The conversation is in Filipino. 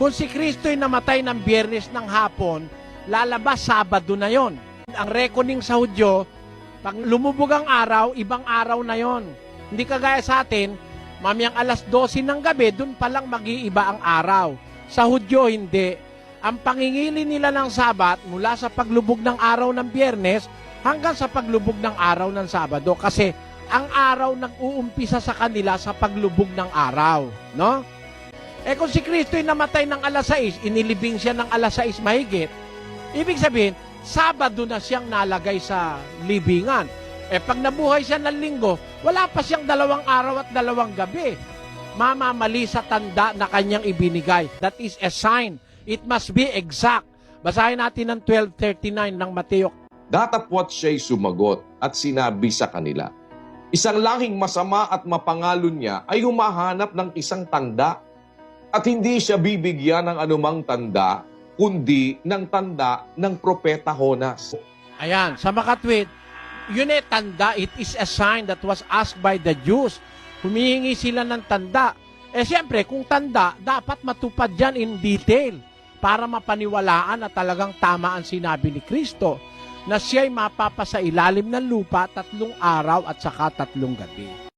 Kung si Kristo'y namatay ng biyernes ng hapon, lalabas Sabado na yon. Ang reckoning sa Hudyo, pag lumubog ang araw, ibang araw na yon. Hindi kagaya sa atin, mamayang alas 12 ng gabi, dun palang mag-iiba ang araw. Sa Hudyo, hindi. Ang pangingili nila ng Sabat mula sa paglubog ng araw ng biyernes hanggang sa paglubog ng araw ng Sabado. Kasi ang araw nag-uumpisa sa kanila sa paglubog ng araw. No? Eh kung si Kristo'y namatay ng alas 6, inilibing siya ng alas 6 mahigit, ibig sabihin, Sabado na siyang nalagay sa libingan. Eh pag nabuhay siya ng linggo, wala pa siyang dalawang araw at dalawang gabi. Mamamali sa tanda na kanyang ibinigay. That is a sign. It must be exact. Basahin natin ng 1239 ng Mateo Datapwat siya'y sumagot at sinabi sa kanila, Isang lahing masama at mapangalon niya ay humahanap ng isang tanda at hindi siya bibigyan ng anumang tanda kundi ng tanda ng propeta Honas. Ayan, sa makatwid, yun eh, tanda, it is a sign that was asked by the Jews. Humihingi sila ng tanda. Eh siyempre, kung tanda, dapat matupad yan in detail para mapaniwalaan na talagang tama ang sinabi ni Kristo na siya'y mapapasa ilalim ng lupa tatlong araw at saka tatlong gabi.